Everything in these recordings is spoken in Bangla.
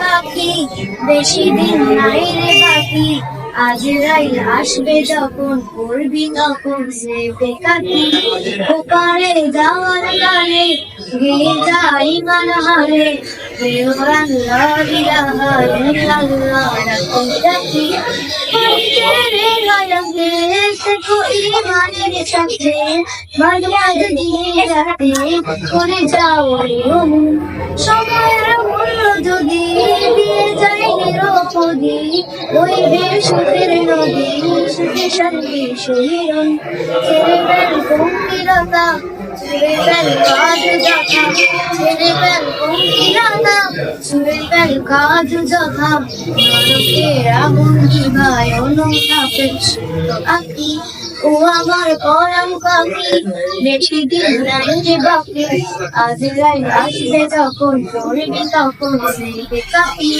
পাখি, বেশি দিন নাই রে আজ রাইল আসবে যখন করবি তখন সে বেকাকি। ওপারে যাওয়ার কালে গিয়ে যাই মানহারে সময়ের যদি দিয়ে যায় নিরপদি ওই সুখের নদী, সুখে শান্তি শরীরন ছেড়ে বেল গম্ভীরতা, ছেড়ে বেল কাজ যথা, ছেড়ে বেল গম্ভীরতা, ছেড়ে বেল কাজ যথা। নরকের আগুন দিবায় অনুতাপের সুপ্ত আঁকি ও আমার পরম পাখি বেশি দিন নাই যে বাকি আজ রাই আসবে যখন পড়বি তখন সেই পাখি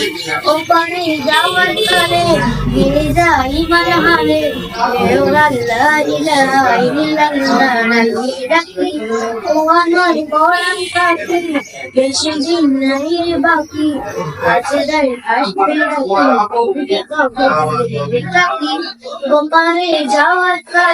ও পারে যাওয়ার কালে গিয়ে যাই মার হালে আল্লাহ আমার পরম পাখি বেশি দিন নাই রে বাকি আজ রাই আসবে যখন পড়বি তখন সেই পাখি ও পারে যাওয়ার কালে